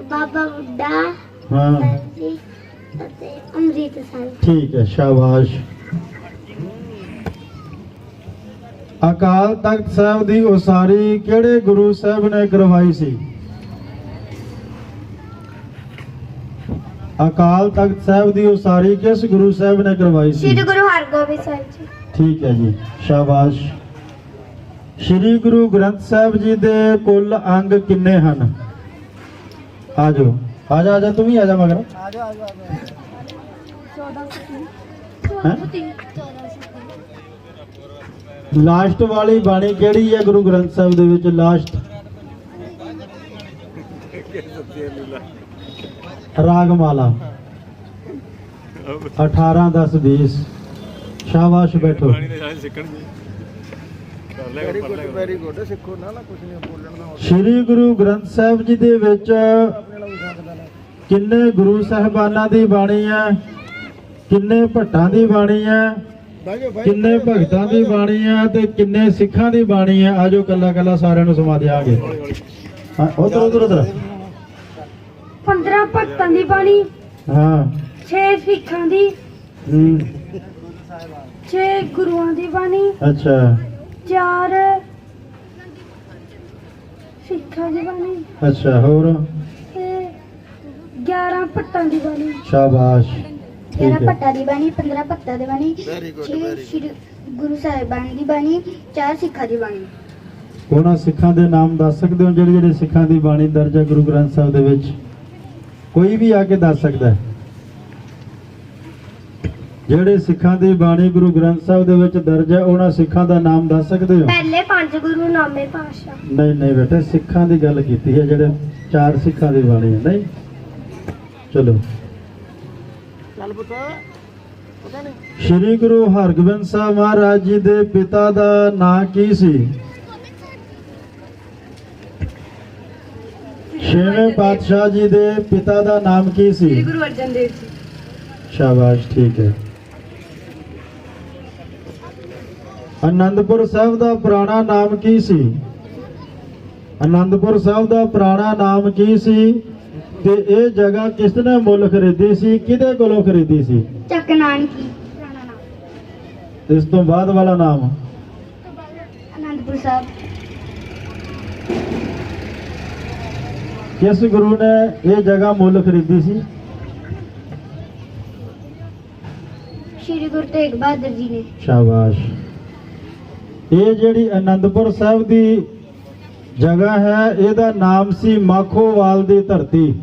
ਬਾਬਾ ਬੁੱਢਾ ਹਾਂ। ਅੰਮ੍ਰਿਤਸਰ ਠੀਕ ਹੈ ਸ਼ਾਬਾਸ਼। ਅਕਾਲ ਤਖਤ ਸਾਹਿਬ ਦੀ ਉਸਾਰੀ ਕਿਹੜੇ ਗੁਰੂ ਸਾਹਿਬ ਨੇ ਕਰਵਾਈ ਸੀ? ਅਕਾਲ ਤਖਤ ਸਾਹਿਬ ਦੀ ਉਸਾਰੀ ਕਿਸ ਗੁਰੂ ਸਾਹਿਬ ਨੇ ਕਰਵਾਈ ਸੀ? ਸ੍ਰੀ ਗੁਰੂ ਹਰਗੋਬਿੰਦ ਸਾਹਿਬ ਜੀ। ਠੀਕ ਹੈ ਜੀ ਸ਼ਾਬਾਸ਼। ਸ੍ਰੀ ਗੁਰੂ ਗ੍ਰੰਥ ਸਾਹਿਬ ਜੀ ਦੇ ਕੁੱਲ ਅੰਗ ਕਿੰਨੇ ਹਨ? ਆਜੋ ਆਜਾ ਆਜਾ ਤੂੰ ਵੀ ਆਜਾ ਮਗਰ। ਆ ਜਾ ਆ ਜਾ ਹੈਂ? ਲਾਸਟ ਵਾਲੀ ਬਾਣੀ ਕਿਹੜੀ ਹੈ ਗੁਰੂ ਗ੍ਰੰਥ ਸਾਹਿਬ ਦੇ ਵਿੱਚ ਲਾਸਟ? ਰਾਗਮਾਲਾ। 18 10 20 ਸ਼ਾਬਾਸ਼ ਬੈਠੋ। ਵੈਰੀ ਗੁੱਡ ਵੈਰੀ ਗੁੱਡ ਸਿੱਖੋ ਨਾ ਨਾ ਕੁਝ ਨਹੀਂ ਬੋਲਣ ਦਾ ਸ੍ਰੀ ਗੁਰੂ ਗ੍ਰੰਥ ਸਾਹਿਬ ਜੀ ਦੇ ਵਿੱਚ ਆਪਣੇ ਨਾਲ ਵੀ ਸਕਦਾ ਲੈ ਕਿੰਨੇ ਗੁਰੂ ਸਾਹਿਬਾਨਾਂ ਦੀ ਬਾਣੀ ਹੈ ਕਿੰਨੇ ਭੱਟਾਂ ਦੀ ਬਾਣੀ ਬਹਿ ਕਿੰਨੇ ਭਗਤਾਂ ਦੀ ਬਾਣੀ ਹੈ ਤੇ ਕਿੰਨੇ ਸਿੱਖਾਂ ਦੀ ਬਾਣੀ ਹੈ ਆਜੋ ਕੱਲਾ ਕੱਲਾ ਸਾਰਿਆਂ ਨੂੰ ਸਮਾ ਦਿਆਂਗੇ। ਹਾਂ ਉਧਰ ਉਧਰ ਉਧਰ 15 ਭਗਤਾਂ ਦੀ ਬਾਣੀ ਹਾਂ। 6 ਸਿੱਖਾਂ ਦੀ ਹੂੰ। 6 ਗੁਰੂਆਂ ਦੀ ਬਾਣੀ ਅੱਛਾ। 4 ਸਿੱਖਾਂ ਦੀ ਬਾਣੀ। ਅੱਛਾ ਹੋਰ? 11 ਭੱਟਾਂ ਦੀ ਬਾਣੀ। ਸ਼ਾਬਾਸ਼ 11 ਠੀਕ ਹੈ। ਭੱਟਾਂ ਦੀ ਬਾਣੀ 15 ਭੱਟਾਂ ਦੀ ਬਾਣੀ Very good, very Shri Guru Sahib ਬਾਣੀ ਦੀ ਬਾਣੀ 4 ਸਿੱਖਾਂ ਦੀ ਬਾਣੀ। ਉਹਨਾਂ ਸਿੱਖਾਂ ਦੇ ਨਾਮ ਦੱਸ ਸਕਦੇ ਹੋ ਜਿਹੜੇ ਜਿਹੜੇ ਸਿੱਖਾਂ ਦੀ ਬਾਣੀ ਦਰਜ ਹੈ ਗੁਰੂ ਗ੍ਰੰਥ ਸਾਹਿਬ ਦੇ ਵਿੱਚ? ਕੋਈ ਵੀ ਆ ਕੇ ਦੱਸ ਸਕਦਾ ਹੈ। ਜਿਹੜੇ ਸਿੱਖਾਂ ਦੀ ਬਾਣੀ ਗੁਰੂ ਗ੍ਰੰਥ ਸਾਹਿਬ ਦੇ ਵਿੱਚ ਦਰਜ ਹੈ ਉਹਨਾਂ ਸਿੱਖਾਂ ਦਾ ਨਾਮ ਦੱਸ ਸਕਦੇ ਹੋ? ਪਹਿਲੇ ਪੰਜ ਗੁਰੂ ਨਾਮੇ ਪਾਸ਼ਾ ਨਹੀਂ ਨਹੀਂ ਬੇਟੇ ਸਿੱਖਾਂ ਦੀ ਗੱਲ ਕੀਤੀ ਹੈ ਜਿਹੜੇ ਚਾਰ ਸਿੱਖਾਂ ਦੀ ਬਾਣੀ ਹੈ ਨਹੀਂ? ਚਲੋ। ਚੱਲ ਪੁੱਤ ਪਤਾ ਨਹੀਂ। ਸ੍ਰੀ ਗੁਰੂ ਹਰਗੋਬਿੰਦ ਸਾਹਿਬ ਮਹਾਰਾਜ ਜੀ ਦੇ ਪਿਤਾ ਦਾ ਨਾਂ ਕੀ ਸੀ? ਛੇਵੇਂ ਪਾਤਸ਼ਾਹ ਜੀ ਦੇ ਪਿਤਾ ਦਾ ਨਾਮ ਕੀ ਸ੍ਰੀ ਸੀ ਗੁਰੂ ਅਰਜਨ ਦੇਵ ਜੀ। ਸ਼ਾਬਾਸ਼ ਠੀਕ ਹੈ। ਆਨੰਦਪੁਰ ਸਾਹਿਬ ਦਾ ਪੁਰਾਣਾ ਨਾਮ ਕੀ ਸੀ? ਆਨੰਦਪੁਰ ਸਾਹਿਬ ਦਾ ਪੁਰਾਣਾ ਨਾਮ ਕੀ ਸੀ? ਤੇ ਇਹ ਜਗ੍ਹਾ ਕਿਸ ਨੇ ਮੁੱਲ ਖਰੀਦੀ ਸੀ? ਕਿਹਦੇ ਕੋਲੋਂ ਖਰੀਦੀ ਸੀ? ਚੱਕ ਨਾਨਕੀ ਤੇ ਇਸ ਤੋਂ ਬਾਅਦ ਵਾਲਾ ਨਾਮ? ਅਨੰਦਪੁਰ ਸਾਹਿਬ। ਕਿਸ ਗੁਰੂ ਨੇ ਇਹ ਜਗ੍ਹਾ ਮੁੱਲ ਖਰੀਦੀ ਸੀ? ਸ਼੍ਰੀ ਗੁਰੂ ਤੇਗ ਬਹਾਦਰ ਜੀ ਨੇ। ਸ਼ਾਬਾਸ਼। ਇਹ ਜਿਹੜੀ ਆਨੰਦਪੁਰ ਸਾਹਿਬ ਦੀ ਜਗ੍ਹਾ ਹੈ ਇਹਦਾ ਨਾਮ ਸੀ ਮਾਖੋਵਾਲ ਦੀ ਧਰਤੀ।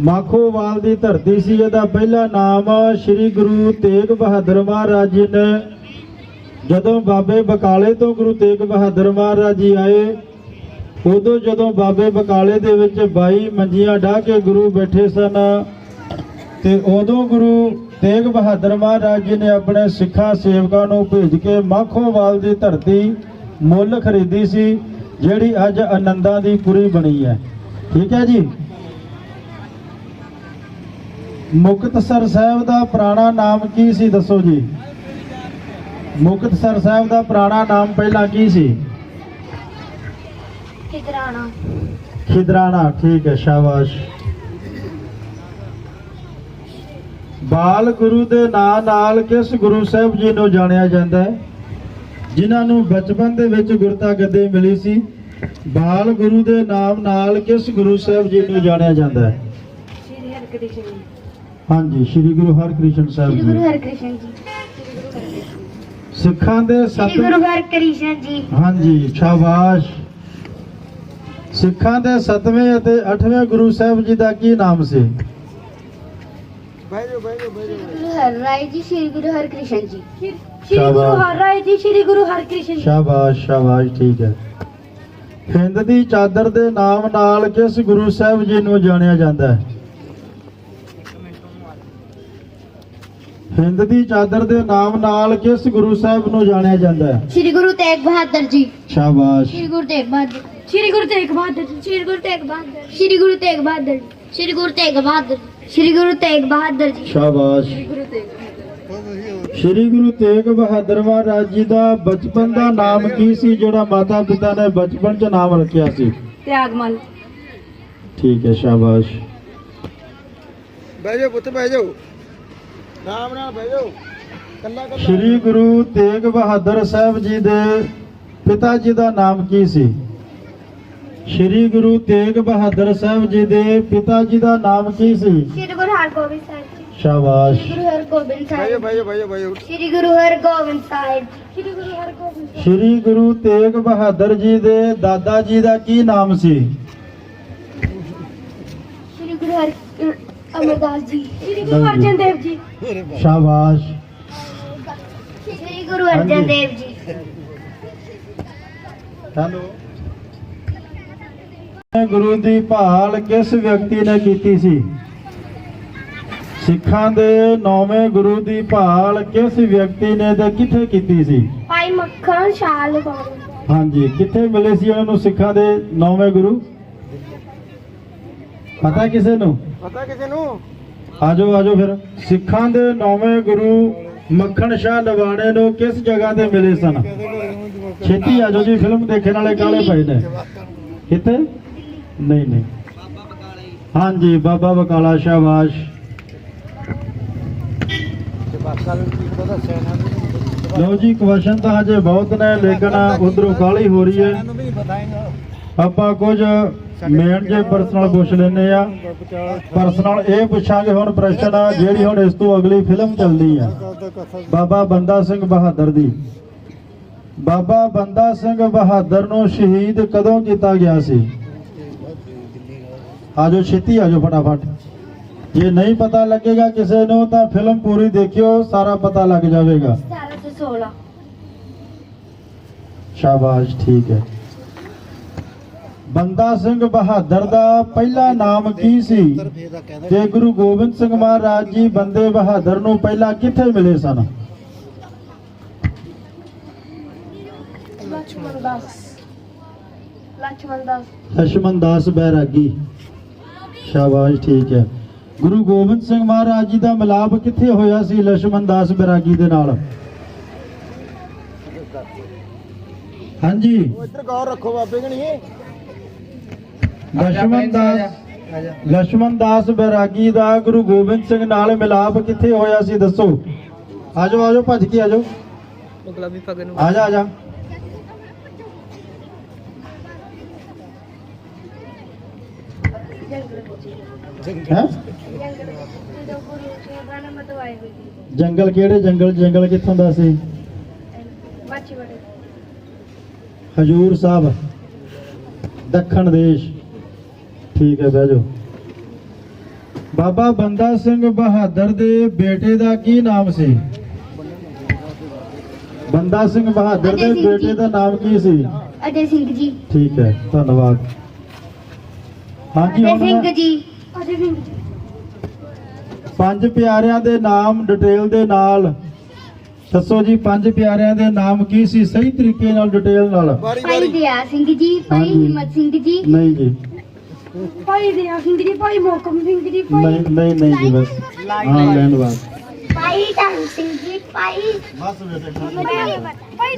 ਮਾਖੋਵਾਲ ਦੀ ਧਰਤੀ ਸੀ, ਇਹਦਾ ਪਹਿਲਾ ਨਾਮ ਸ੍ਰੀ ਗੁਰੂ ਤੇਗ ਬਹਾਦਰ ਮਹਾਰਾਜ ਜੀ ਨੇ। ਜਦੋਂ ਬਾਬੇ ਬਕਾਲੇ ਤੋਂ ਗੁਰੂ ਤੇਗ ਬਹਾਦਰ ਮਹਾਰਾਜ ਜੀ ਆਏ, ਉਦੋਂ ਜਦੋਂ ਬਾਬੇ ਬਕਾਲੇ ਦੇ ਵਿੱਚ 22 ਮੰਜੀਆਂ ਢਾਹ ਕੇ ਗੁਰੂ ਬੈਠੇ ਸਨ, ਤੇ ਉਦੋਂ ਗੁਰੂ ਤੇਗ ਬਹਾਦਰ ਮਹਾਰਾਜ ਜੀ ਨੇ ਆਪਣੇ ਸਿੱਖਾਂ ਸੇਵਕਾਂ ਨੂੰ ਭੇਜ ਕੇ ਮਾਖੋਵਾਲ ਦੀ ਧਰਤੀ ਮੁੱਲ ਖਰੀਦੀ ਸੀ, ਜਿਹੜੀ ਅੱਜ ਆਨੰਦਾਂ ਦੀ ਪੁਰੀ ਬਣੀ ਹੈ। ਠੀਕ ਹੈ ਜੀ? ਮੁਕਤਸਰ ਸਾਹਿਬ ਦਾ ਪੁਰਾਣਾ ਨਾਮ ਕੀ ਸੀ? ਦੱਸੋ ਜੀ। ਮੁਕਤਸਰ ਸਾਹਿਬ ਦਾ ਪੁਰਾਣਾ ਨਾਮ ਪਹਿਲਾਂ ਕੀ ਸੀ? ਖਿਦਰਾਣਾ। ਖਿਦਰਾਣਾ ਠੀਕ ਹੈ ਸ਼ਾਬਾਸ਼। ਬਾਲ ਗੁਰੂ ਦੇ ਨਾਂ ਨਾਲ ਕਿਸ ਗੁਰੂ ਸਾਹਿਬ ਜੀ ਨੂੰ ਜਾਣਿਆ ਜਾਂਦਾ ਹੈ? ਜਿਨ੍ਹਾਂ ਨੂੰ ਬਚਪਨ ਦੇ ਵਿੱਚ ਗੁਰਤਾ ਗੱਦੀ ਮਿਲੀ ਸੀ ਬਾਲ ਗੁਰੂ ਦੇ ਨਾਮ ਨਾਲ ਕਿਸ ਗੁਰੂ ਸਾਹਿਬ ਜੀ ਨੂੰ ਜਾਣਿਆ ਜਾਂਦਾ ਹੈ? ਸ੍ਰੀ ਹਰਿਕ੍ਰਿਸ਼ਨ ਹਾਂਜੀ ਸ੍ਰੀ ਗੁਰੂ ਹਰਕ੍ਰਿਸ਼ਨ ਸਾਹਿਬ ਸ਼੍ਰੀ ਗੁਰੂ ਜੀ ਹਰਕ੍ਰਿਸ਼ਨ ਜੀ। ਸਿੱਖਾਂ ਦੇ ਸ਼੍ਰੀ ਸੱਤ ਗੁਰੂ ਹਰਕ੍ਰਿਸ਼ਨ ਜੀ। ਹਾਂਜੀ ਸ਼ਾਬਾਸ਼। ਸਿੱਖਾਂ ਦੇ 7ਵੇਂ ਅਤੇ 8ਵੇਂ ਗੁਰੂ ਸਾਹਿਬ ਜੀ ਦਾ ਕੀ ਨਾਮ ਸੀ? ਗੁਰੂ ਹਰਰਾਏ ਜੀ ਸ਼੍ਰੀ ਗੁਰੂ ਹਰਕ੍ਰਿਸ਼ਨ ਜੀ। ਸ਼੍ਰੀ ਸ਼ਾਬਾਸ਼। ਹਰਰਾਏ ਜੀ ਸ਼੍ਰੀ ਗੁਰੂ ਹਰਕ੍ਰਿਸ਼ਨ ਜੀ। ਸ਼ਾਬਾਸ਼ ਸ਼ਾਬਾਸ਼ ਠੀਕ ਹੈ। ਹਿੰਦ ਦੀ ਚਾਦਰ ਦੇ ਨਾਮ ਨਾਲ ਕਿਸ ਗੁਰੂ ਸਾਹਿਬ ਜੀ ਨੂੰ ਜਾਣਿਆ ਜਾਂਦਾ ਹੈ? ਹਿੰਦ ਦੀ ਚਾਦਰ ਦੇ ਨਾਮ ਨਾਲ ਕਿਸ ਗੁਰੂ ਸਾਹਿਬ ਨੂੰ ਜਾਣਿਆ ਜਾਂਦਾ ਹੈ? ਸ਼੍ਰੀ ਗੁਰੂ ਤੇਗ ਬਹਾਦਰ ਜੀ। ਸ਼ਾਬਾਸ਼। ਸ਼੍ਰੀ ਗੁਰੂ ਤੇਗ ਬਹਾਦਰ। ਸ਼੍ਰੀ ਗੁਰੂ ਤੇਗ ਬਹਾਦਰ ਸ਼੍ਰੀ ਗੁਰੂ ਤੇਗ ਬਹਾਦਰ। ਸ਼੍ਰੀ ਗੁਰੂ ਤੇਗ ਬਹਾਦਰ ਸ਼੍ਰੀ ਗੁਰੂ ਤੇਗ ਬਹਾਦਰ ਸ਼੍ਰੀ ਗੁਰੂ ਤੇਗ ਬਹਾਦਰ ਜੀ। ਸ਼ਾਬਾਸ਼। ਸ੍ਰੀ ਗੁਰੂ ਤੇਗ ਬਹਾਦਰ। ਮਹਾਰਾਜ ਜੀ ਦਾ ਬਚਪਨ ਦਾ ਨਾਮ ਕੀ ਸੀ ਜਿਹੜਾ ਮਾਤਾ ਪਿਤਾ ਨੇ ਬਚਪਨ 'ਚ ਨਾਮ ਰੱਖਿਆ ਸੀ? ਤਿਆਗਮਲ ਠੀਕ ਹੈ ਸ਼ਾਬਾਸ਼। ਬਹਿ ਜਾਓ ਪੁੱਤ ਬਹਿ ਜਾਓ। ਨਾਮ ਨਾਲ ਬਹਿ ਜਾਓ। ਕੱਲਾ ਕੱਲਾ ਸ੍ਰੀ ਗੁਰੂ ਤੇਗ ਬਹਾਦਰ ਸਾਹਿਬ ਜੀ ਦੇ ਪਿਤਾ ਜੀ ਦਾ ਨਾਮ ਕੀ ਸੀ? ਸ੍ਰੀ ਗੁਰੂ ਤੇਗ ਬਹਾਦਰ ਸਾਹਿਬ ਜੀ ਦੇ ਪਿਤਾ ਜੀ ਦਾ ਨਾਮ ਕੀ ਸੀ? ਸ਼੍ਰੀ ਗੁਰੂ ਹਰਗੋਬਿੰਦ ਸਾਹਿਬ ਜੀ। ਸ਼ਾਬਾਸ਼। ਸ਼੍ਰੀ ਗੁਰੂ ਹਰਗੋਬਿੰਦ ਸਾਹਿਬ ਜਾਓ ਬਹਿ ਜਾਓ ਸ਼੍ਰੀ ਗੁਰੂ ਹਰਗੋਬਿੰਦ ਸਾਹਿਬ ਸ਼੍ਰੀ ਗੁਰੂ ਹਰਗੋਬਿੰਦ ਸਾਹਿਬ ਸ੍ਰੀ ਗੁਰੂ ਤੇਗ ਬਹਾਦਰ ਜੀ ਦੇ ਦਾਦਾ ਜੀ ਦਾ ਕੀ ਨਾਮ ਸੀ? ਸ਼੍ਰੀ ਗੁਰੂ ਹਰ ਅਮਰਦਾਸ ਜੀ ਸ਼੍ਰੀ ਗੁਰੂ ਅਰਜਨ ਦੇਵ ਜੀ। ਸ਼ਾਬਾਸ਼। ਸ਼੍ਰੀ ਗੁਰੂ ਅਰਜਨ ਦੇਵ ਜੀ। ਹੈਲੋ। ਗੁਰੂ ਦੀ ਭਾਲ ਕਿਸ ਵਿਅਕਤੀ ਨੇ ਕੀਤੀ ਸੀ? ਸਿੱਖਾਂ ਦੇ ਨੌਵੇਂ ਗੁਰੂ ਦੀ ਭਾਲ ਕਿਸ ਵਿਅਕਤੀ ਨੇ ਤੇ ਕਿੱਥੇ ਕੀਤੀ ਸੀ? ਭਾਈ ਮੱਖਣ ਸ਼ਾਲ ਹਾਂਜੀ ਕਿੱਥੇ ਮਿਲੇ ਸੀ ਉਹਨਾਂ ਨੂੰ ਸਿੱਖਾਂ ਦੇ ਨੌਵੇਂ ਗੁਰੂ? ਪਤਾ ਕਿਸੇ ਨੂੰ? ਪਤਾ ਕਿਸੇ ਨੂੰ? ਆਜੋ ਆਜੋ ਫਿਰ। ਸਿੱਖਾਂ ਦੇ ਨੌਵੇਂ ਗੁਰੂ ਮੱਖਣ ਸ਼ਾਹ ਲਵਾਣੇ ਨੂੰ ਕਿਸ ਜਗ੍ਹਾ ਤੇ ਮਿਲੇ ਸਨ? ਛੇਤੀ ਆਜੋ ਜੀ, ਫਿਲਮ ਦੇਖਣ ਵਾਲੇ ਕਾਲੇ ਪਏ ਨੇ। ਕਿੱਥੇ? ਨਹੀਂ ਨਹੀਂ। ਹਾਂਜੀ, ਬਾਬਾ ਬਕਾਲਾ ਸ਼ਾਬਾਸ਼। ਤੇ ਜੀ ਕੁਐਸਚਨ ਤਾਂ ਹਜੇ ਬਹੁਤ ਨੇ, ਲੇਕਿਨ ਉਧਰੋਂ ਕਾਲੀ ਹੋ ਰਹੀ ਹੈ। ਆਪਾਂ ਕੁਝ ਮੇਨ ਜੇ ਪਰਸਨਲ ਪੁੱਛ ਲੈਨੇ ਆ। ਪਰਸਨਲ ਇਹ ਪੁੱਛਾਂਗੇ ਹੁਣ ਪ੍ਰਸ਼ਨ ਆ ਜਿਹੜੀ ਹੁਣ ਇਸ ਤੋਂ ਅਗਲੀ ਫਿਲਮ ਚੱਲਦੀ ਆ। ਬਾਬਾ ਬੰਦਾ ਸਿੰਘ ਬਹਾਦਰ ਦੀ। ਬਾਬਾ ਬੰਦਾ ਸਿੰਘ ਬਹਾਦਰ ਨੂੰ ਸ਼ਹੀਦ ਕਦੋਂ ਕੀਤਾ ਗਿਆ ਸੀ? ਆਜੋ ਛੇਤੀ ਆਜੋ ਫਟਾਫਟ। ਜੇ ਨਹੀਂ ਪਤਾ ਲੱਗੇਗਾ ਕਿਸੇ ਨੂੰ ਤਾਂ ਫਿਲਮ ਪੂਰੀ ਦੇਖਿਓ ਸਾਰਾ ਪਤਾ ਲੱਗ ਜਾਵੇਗਾ। 1716 ਸ਼ਾਬਾਸ਼ ਠੀਕ ਹੈ। ਬੰਦਾ ਸਿੰਘ ਬਹਾਦਰ ਦਾ ਪਹਿਲਾ ਨਾਮ ਕੀ ਸੀ? ਤੇ ਗੁਰੂ ਗੋਬਿੰਦ ਸਿੰਘ ਮਹਾਰਾਜ ਜੀ ਬੰਦੇ ਬਹਾਦਰ ਨੂੰ ਪਹਿਲਾਂ ਕਿੱਥੇ ਮਿਲੇ ਸਨ? ਲక్ష్మణ ਦਾਸ। ਬੈਰਾਗੀ। ਸ਼ਾਬਾਸ਼ ਠੀਕ ਹੈ। ਗੁਰੂ ਗੋਬਿੰਦ ਸਿੰਘ ਮਹਾਰਾਜ ਜੀ ਦਾ ਮਿਲਾਪ ਕਿੱਥੇ ਹੋਇਆ ਸੀ ਲక్ష్మణ ਦਾਸ ਬੈਰਾਗੀ ਦੇ ਨਾਲ? ਹਾਂਜੀ। ਇੱਧਰ ਗੌਰ ਰੱਖੋ ਬਾਬੇ ਕਣੀ। ਲਛਮਨ ਦਾਸ ਲਛਮਨ ਦਾਸ ਬੈਰਾਗੀ ਦਾ ਗੁਰੂ ਗੋਬਿੰਦ ਸਿੰਘ ਨਾਲ ਮਿਲਾਪ ਕਿੱਥੇ ਹੋਇਆ ਸੀ ਦੱਸੋ? ਆਜੋ ਆਜੋ ਭੱਜ ਕੇ ਆਜੋ। ਗੁਲਾਬੀ ਪੱਗ ਨੂੰ। ਆ ਜਾ ਆ ਜਾ ਹੈਂ? ਜਦੋਂ ਗੁਰੂ ਸਾਹਿਬਾਨ ਨੇ ਮਤਵਾਏ ਹੋਏ ਸੀ ਜੰਗਲ ਕਿਹੜੇ ਜੰਗਲ? ਜੰਗਲ ਕਿੱਥੋਂ ਦਾ ਸੀ? ਹਜੂਰ ਸਾਹਿਬ। ਦੱਖਣ ਦੇਸ਼। ਠੀਕ ਹੈ ਬਹਿ ਜਾਓ। ਬਾਬਾ ਬੰਦਾ ਸਿੰਘ ਬਹਾਦਰ ਦੇ ਬੇਟੇ ਦਾ ਕੀ ਨਾਮ ਸੀ? ਬੰਦਾ ਸਿੰਘ ਬਹਾਦਰ ਦੇ ਬੇਟੇ। ਦਾ ਨਾਮ ਕੀ ਸੀ? ਅਜੇ ਸਿੰਘ ਜੀ। ਠੀਕ ਹੈ ਧੰਨਵਾਦ। ਹਾਂਜੀ ਅਜੇ ਸਿੰਘ ਜੀ। ਅਜੇ ਸਿੰਘ ਜੀ। ਪੰਜ ਪਿਆਰਿਆਂ ਦੇ ਨਾਮ ਡਿਟੇਲ ਦੇ ਨਾਲ। ਦੱਸੋ ਜੀ ਪੰਜ ਪਿਆਰਿਆਂ ਦੇ ਨਾਮ ਕੀ ਸੀ? ਸਹੀ ਤਰੀਕੇ ਨਾਲ ਡਿਟੇਲ ਨਾਲ। ਭਾਈ ਦਿਆ ਸਿੰਘ ਜੀ ਭਾਈ। ਹਿੰਮਤ ਸਿੰਘ ਜੀ। ਨਹੀਂ ਜੀ। ਭਾਈ ਦਿਆ ਸਿੰਘ ਜੀ ਭਾਈ ਮੋਕਮ ਸਿੰਘ ਜੀ ਨਹੀਂ ਨਹੀਂ ਨਹੀਂ ਜੀ ਬਸ। ਹਾਂ ਲੈਣ ਬਾਅਦ ਭਾਈ ਧਰਮ ਸਿੰਘ ਜੀ ਭਾਈ। ਬਸ ਭਾਈ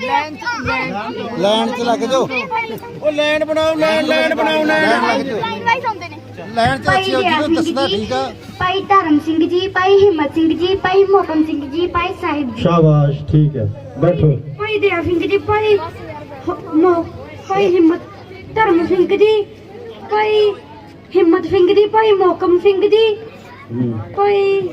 ਚ ਲੱਗ ਜਾਓ। ਉਹ ਲਾਈਨ ਬਣਾਓ ਲਾਈਨ ਲਾਈਨ ਬਣਾਓ ਲਾਈਨ ਲੱਗ ਜਾਓ। ਚ ਭਾਈ ਅੱਛੀ ਹੋ ਜਿਹਨੂੰ ਦੱਸਦਾ ਠੀਕ ਆ। ਭਾਈ ਧਰਮ ਸਿੰਘ ਜੀ ਭਾਈ ਹਿੰਮਤ ਸਿੰਘ ਜੀ ਭਾਈ ਮੋਕਮ ਸਿੰਘ ਜੀ ਭਾਈ ਸਾਹਿਬ ਜੀ। ਸ਼ਾਬਾਸ਼ ਠੀਕ ਹੈ। ਬੈਠੋ। ਭਾਈ ਦਿਆ ਸਿੰਘ ਜੀ ਭਾਈ ਮੋ ਭਾਈ ਹਿੰਮਤ। ਧਰਮ ਸਿੰਘ ਜੀ ਭਾਈ ਹਿੰਮਤ ਸਿੰਘ ਜੀ ਭਾਈ ਮੋਕਮ ਸਿੰਘ ਜੀ ਹੂੰ। ਭਾਈ।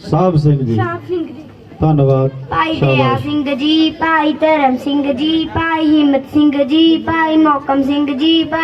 ਸਾਹਿਬ ਸਿੰਘ ਜੀ। ਸਾਹਿਬ ਸਿੰਘ ਜੀ। ਧੰਨਵਾਦ। ਭਾਈ ਦਇਆ ਸ਼ਾਬਾਸ਼ ਸਿੰਘ ਜੀ ਭਾਈ ਧਰਮ ਸਿੰਘ ਜੀ ਭਾਈ ਹਿੰਮਤ ਸਿੰਘ ਜੀ ਭਾਈ ਮੋਕਮ ਸਿੰਘ ਜੀ ਭਾਈ